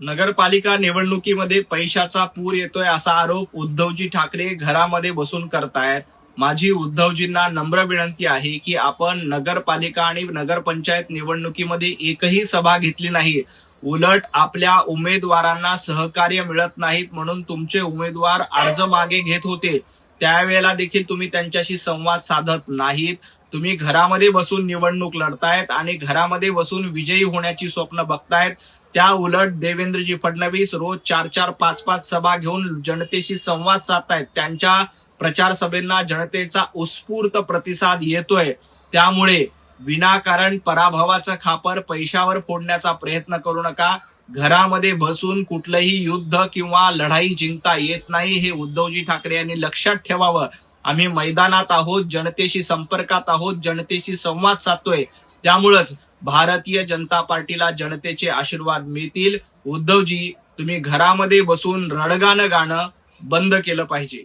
नगरपालिका निवडणुकीमध्ये पैशाचा पूर येतोय असा आरोप उद्धवजी ठाकरे घरामध्ये बसून करतायत. माझी उद्धवजींना नम्र विनंती आहे की आपण नगरपालिका आणि नगरपंचायत निवडणुकीमध्ये एकही सभा घेतली नाही. उलट आपल्या उमेदवारांना सहकार्य मिळत नाहीत म्हणून तुमचे उमेदवार अर्ज मागे घेत होते. त्यावेळेला देखील तुम्ही त्यांच्याशी संवाद साधत नाहीत. तुम्ही घरामध्ये बसून निवडणूक लढतायत आणि घरामध्ये बसून विजयी होण्याची स्वप्न बघतायत. त्या उलट देवेंद्रजी फडणवीस रोज चार चार पाच पाच सभा घेऊन जनतेशी संवाद साधतायत. त्यांच्या प्रचार सभेंना जनतेचा उत्स्फूर्त प्रतिसाद येतोय. त्यामुळे विनाकारण पराभवाचं खापर पैशावर फोडण्याचा प्रयत्न करू नका. घरामध्ये बसून कुठलंही युद्ध किंवा लढाई जिंकता येत नाही हे उद्धवजी ठाकरे यांनी लक्षात ठेवावं. आम्ही मैदानात आहोत जनतेशी संपर्कात आहोत जनतेशी संवाद साधतोय. त्यामुळंच भारतीय जनता पार्टीला जनतेचे आशीर्वाद मिळतील. उद्धवजी तुम्ही घरामध्ये बसून रडगाणं गाणं बंद केलं पाहिजे.